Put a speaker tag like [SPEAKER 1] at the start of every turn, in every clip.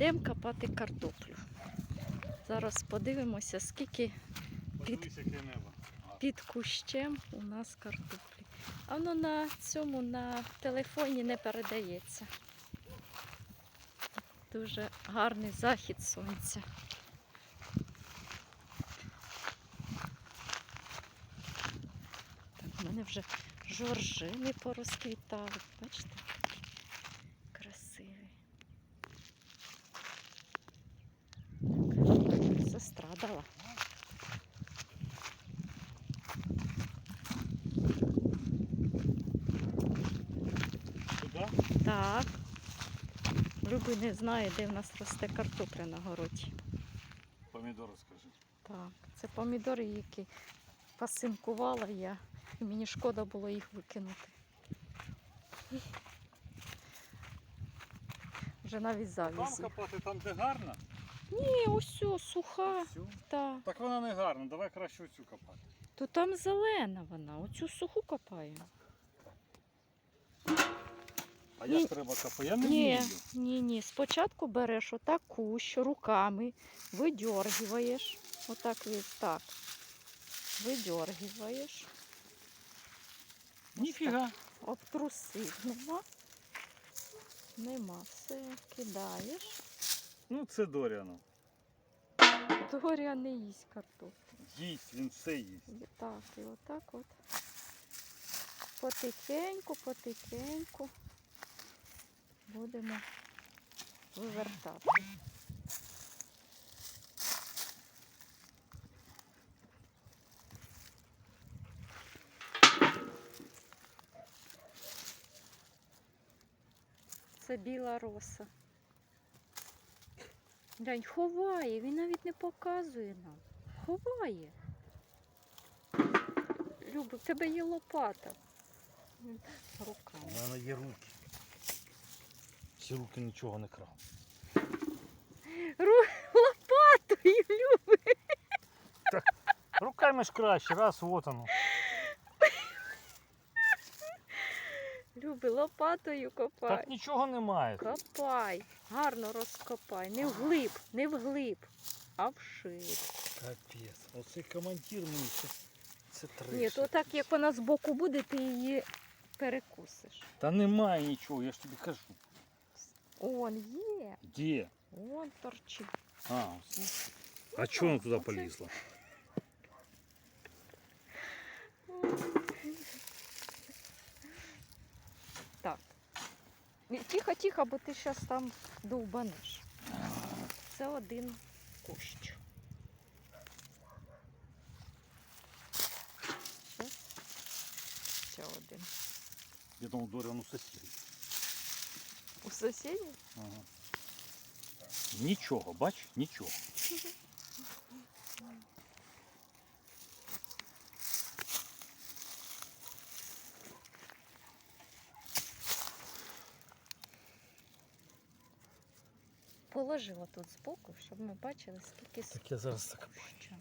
[SPEAKER 1] Йдемо копати картоплю. Зараз подивимося, скільки Під- під кущем у нас картоплі. А воно на цьому на телефоні не передається. Дуже гарний захід сонця. Так, в мене вже жоржини порозквітали. Бачите? Красиві. Так, Дала.
[SPEAKER 2] Туди?
[SPEAKER 1] Так. Люби не знає, де в нас росте картопля на городі.
[SPEAKER 2] Помідори скажи.
[SPEAKER 1] Так, це помідори, які пасинкувала я, і мені шкода було їх викинути. Вже навіть
[SPEAKER 2] Там
[SPEAKER 1] завізли.
[SPEAKER 2] копати, там де гарно.
[SPEAKER 1] Ні, ось о, суха.
[SPEAKER 2] Цю?
[SPEAKER 1] Так.
[SPEAKER 2] Так вона не гарна, давай краще оцю копати.
[SPEAKER 1] То там зелена вона, оцю суху копаємо.
[SPEAKER 2] А
[SPEAKER 1] Ні.
[SPEAKER 2] як треба копати? Я не
[SPEAKER 1] Ні,
[SPEAKER 2] вмію.
[SPEAKER 1] ні, ні. Спочатку береш отак кущ руками, видьоргиваєш. Отак від так. Видьоргиваєш.
[SPEAKER 2] Ніфіга.
[SPEAKER 1] Обтрусив. Нема. Нема. Все, кидаєш.
[SPEAKER 2] Ну це Доріано.
[SPEAKER 1] Доря не їсть картоплю.
[SPEAKER 2] Їсть, він все їсть.
[SPEAKER 1] Так, і отак от. Потихеньку, потихеньку будемо вивертати. Це біла роса. Глянь, ховає, він навіть не показує нам. Ховає. Люби, в тебе є лопата.
[SPEAKER 2] У мене є руки. Ці руки нічого не крав.
[SPEAKER 1] Ру... Лопатою, Люби.
[SPEAKER 2] Руками ж краще, раз, от воно.
[SPEAKER 1] Люби, лопатою копай.
[SPEAKER 2] Так нічого немає.
[SPEAKER 1] Копай. Гарно розкопай. Не вглиб, не вглиб, а вшир.
[SPEAKER 2] Капець. Оцей командир мій це, це треш.
[SPEAKER 1] Ні, то так як вона збоку буде, ти її перекусиш.
[SPEAKER 2] Та немає нічого, я ж тобі кажу.
[SPEAKER 1] Он є,
[SPEAKER 2] Де?
[SPEAKER 1] он торчить.
[SPEAKER 2] А, ось. а чого вона туди полізла?
[SPEAKER 1] Так. І Тихо, тихо, бо ти зараз там довбанеш. Це один кущ. Ще, ще один.
[SPEAKER 2] Я думав, Доріану сусід.
[SPEAKER 1] У сусідів?
[SPEAKER 2] Ага. Нічого, бач, нічого.
[SPEAKER 1] Положила тут збоку, щоб ми бачили, скільки
[SPEAKER 2] Так я зараз так
[SPEAKER 1] куща.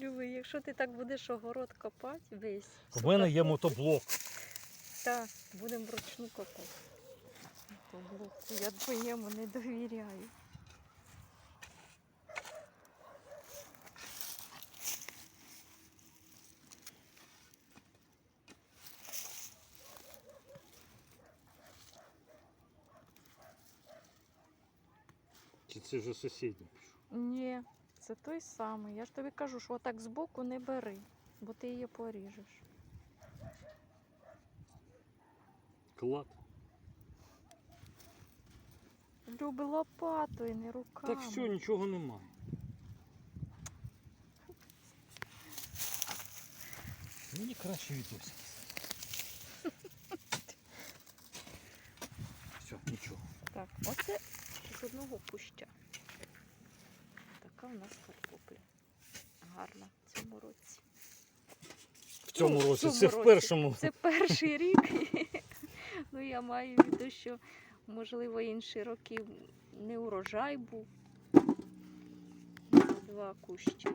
[SPEAKER 1] Люби, якщо ти так будеш огород копати весь.
[SPEAKER 2] В мене є мотоблок.
[SPEAKER 1] Так, будемо вручну копати. Мотоблоку. Я твоєму не довіряю.
[SPEAKER 2] Це вже сусідній?
[SPEAKER 1] Ні, це той самий. Я ж тобі кажу, що отак збоку не бери, бо ти її поріжеш.
[SPEAKER 2] Клад.
[SPEAKER 1] Люби лопатою, не руками.
[SPEAKER 2] Так все, нічого немає. Мені краще відноситися. Все, нічого.
[SPEAKER 1] Так, оце одного куща. Така у нас картопля. Гарна в цьому році.
[SPEAKER 2] В цьому
[SPEAKER 1] Ну, в
[SPEAKER 2] році,
[SPEAKER 1] цьому
[SPEAKER 2] це в першому.
[SPEAKER 1] Це перший рік. ну я маю в виду, що можливо інші роки не урожай був. Два кущі.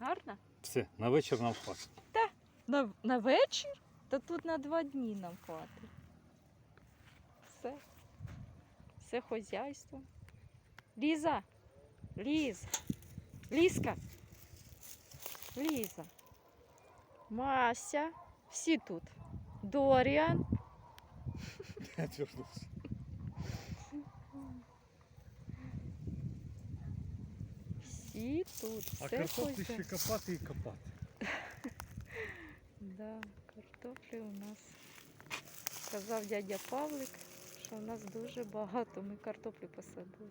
[SPEAKER 1] Гарна?
[SPEAKER 2] Все, на вечір нам хватить.
[SPEAKER 1] На, на вечір? Та тут на два дні нам хватить. Все. Все хозяйство. Ліза! Ліз! Лізка! Ліза! Мася! Всі тут. Доріан.
[SPEAKER 2] Я тебе жду.
[SPEAKER 1] Всі тут.
[SPEAKER 2] А
[SPEAKER 1] Все
[SPEAKER 2] картоплі
[SPEAKER 1] хозяйство.
[SPEAKER 2] ще копати і копати.
[SPEAKER 1] Да, картоплі у нас. Сказав дядя Павлик, Що у нас дуже багато. Ми картоплі посадили.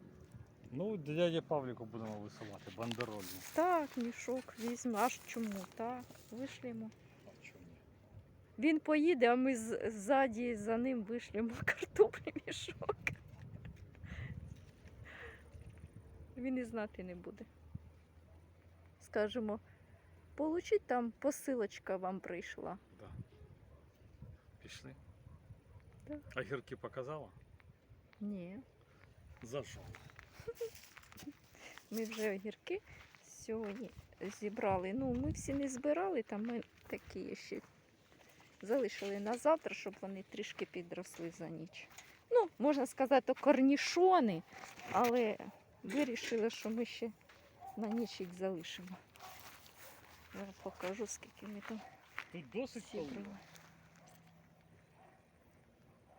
[SPEAKER 2] Ну, дядя Павліку будемо висувати, бандеролі.
[SPEAKER 1] Так, мішок візьмемо. Аж чому? Так, вишлємо.
[SPEAKER 2] А чому ні?
[SPEAKER 1] Він поїде, а ми з- ззаді за ним вишлємо картоплі мішок. Він і знати не буде. Скажемо, получить там посилочка вам прийшла.
[SPEAKER 2] Да. Пішли?
[SPEAKER 1] Так.
[SPEAKER 2] А гірки показала?
[SPEAKER 1] Ні.
[SPEAKER 2] Зажав.
[SPEAKER 1] Ми вже огірки сьогодні зібрали. Ну, ми всі не збирали, там ми такі ще залишили на завтра, щоб вони трішки підросли за ніч. Ну, можна сказати, корнішони, але вирішили, що ми ще на ніч їх залишимо. Зараз покажу, скільки ми там
[SPEAKER 2] Тут досить
[SPEAKER 1] зібрали.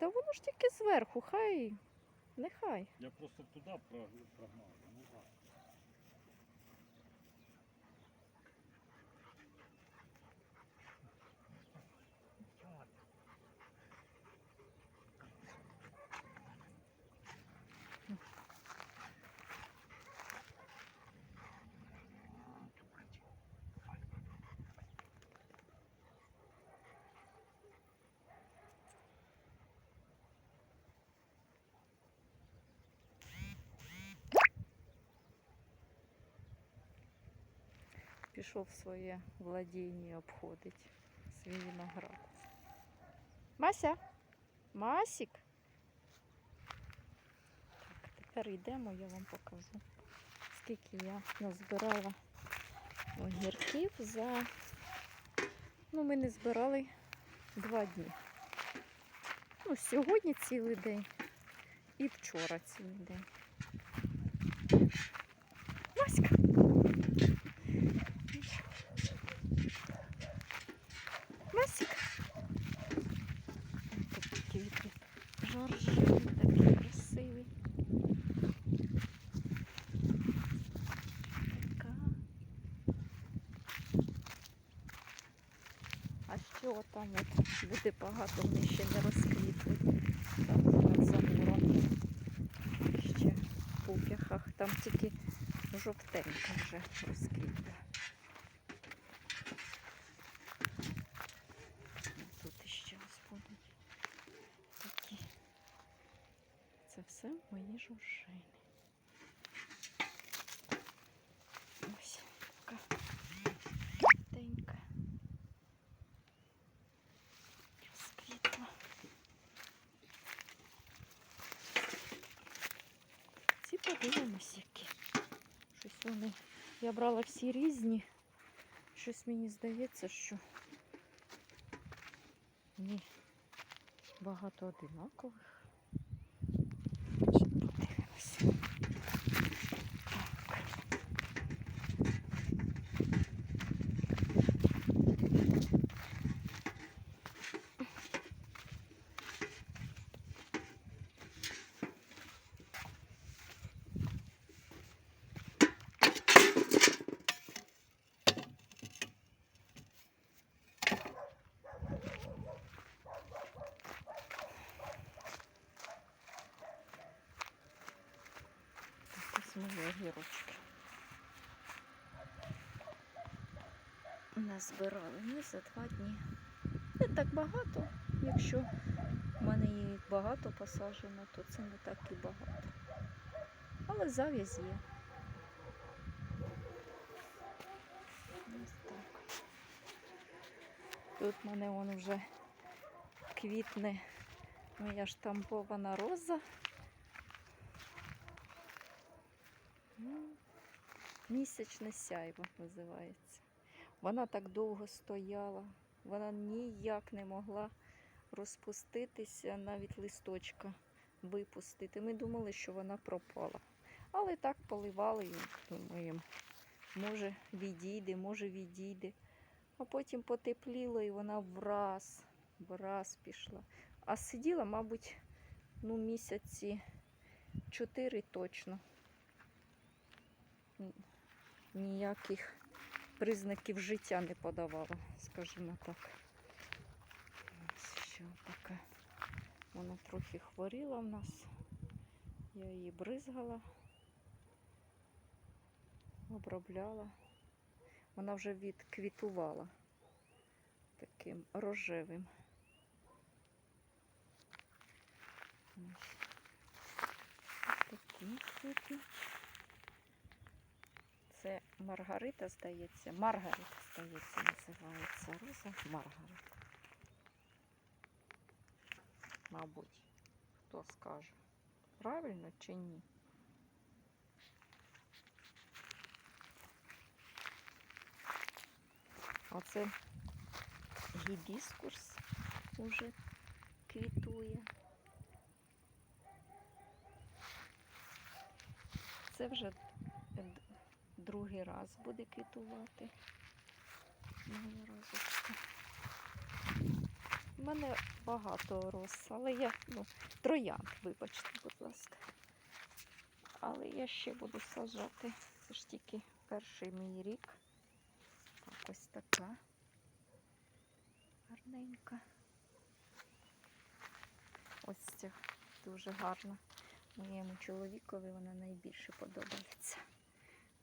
[SPEAKER 1] Та воно ж тільки зверху, хай, нехай.
[SPEAKER 2] Я просто туди прогнав.
[SPEAKER 1] Пішов своє владіння обходить свій виноград. Мася, Масік. Так, тепер йдемо, я вам покажу, скільки я назбирала огірків за. Ну, ми не збирали два дні. Ну, сьогодні цілий день і вчора цілий день. Маська. Масик. Тут квіти. Жоржини такий красивий. Така. А що буде багато, вони ще не розквітли. Там над забором. Ще в пуп'яхах. Там тільки жовтенька вже розквітла. Тут іще ось будуть такі. Це все мої жужжини. Ось така жовтенька. Розквітла. Ці подивимось які. Щось вони. Я брала всі різні. Щось мені здається, що ні. Багато одинакових. Огірочки. Назбирали ми за два дні. Не так багато. Якщо в мене їх багато посаджено, то це не так і багато. Але зав'яз є. Тут в мене вон вже квітне моя штампована роза. Місячне сяйво називається. Вона так довго стояла. Вона ніяк не могла розпуститися, навіть листочка випустити. Ми думали, що вона пропала. Але так поливали і думаємо, може відійде, може відійде. А потім потепліло і вона враз, враз пішла. А сиділа, мабуть, ну, місяці чотири точно. Ніяких признаків життя не подавала, скажімо так. Ось ще така. Вона трохи хворіла в нас. Я її бризгала, обробляла. Вона вже відквітувала таким рожевим. Ось. Такі квіти. Це Маргарита, здається. Маргарита, здається, називається роза Маргарита. Мабуть, хто скаже, правильно чи ні? Оце гібіскурс уже квітує. Це вже другий раз буде квітувати. У мене багато роз, але я, ну, троянд, вибачте, будь ласка. Але я ще буду саджати. Це ж тільки перший мій рік. Так, ось така. Гарненька. Ось ця дуже гарна. Моєму чоловікові вона найбільше подобається.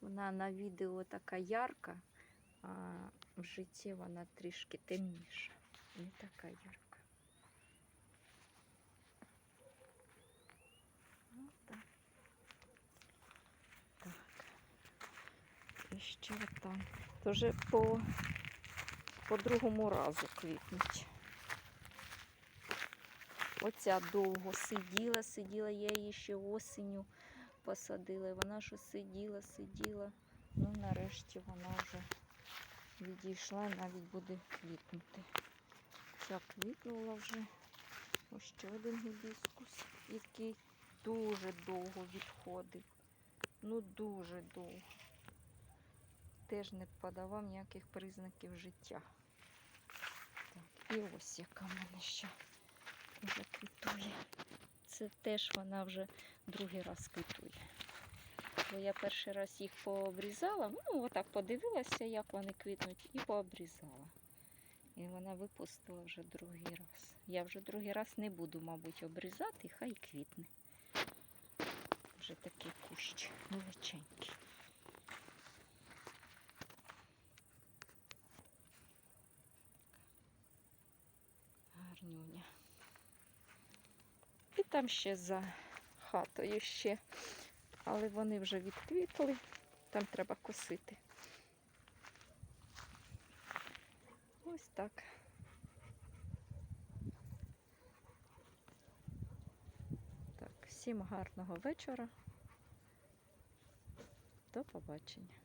[SPEAKER 1] Вона на відео така ярка, а в житті вона трішки темніша. Не така ярка. Ну, так. І ще там. То вже по, по другому разу квітнуть. Оця довго сиділа, сиділа, я її ще осінню посадила. І Вона що сиділа, сиділа. Ну, нарешті вона вже відійшла і навіть буде квітнути. Ця квітнула вже. Ось ще один гібіскус, який дуже довго відходив. Ну, дуже довго. Теж не подавав ніяких признаків життя. Так, і ось яка в мене ще вже квітує. Це теж вона вже другий раз квітує. Бо я перший раз їх пообрізала, ну отак подивилася, як вони квітнуть, і пообрізала. І вона випустила вже другий раз. Я вже другий раз не буду, мабуть, обрізати, хай квітне. Вже такий кущ величенький. Гарнюня. Там ще за хатою ще. Але вони вже відквітли, там треба косити. Ось так. Так, всім гарного вечора. До побачення.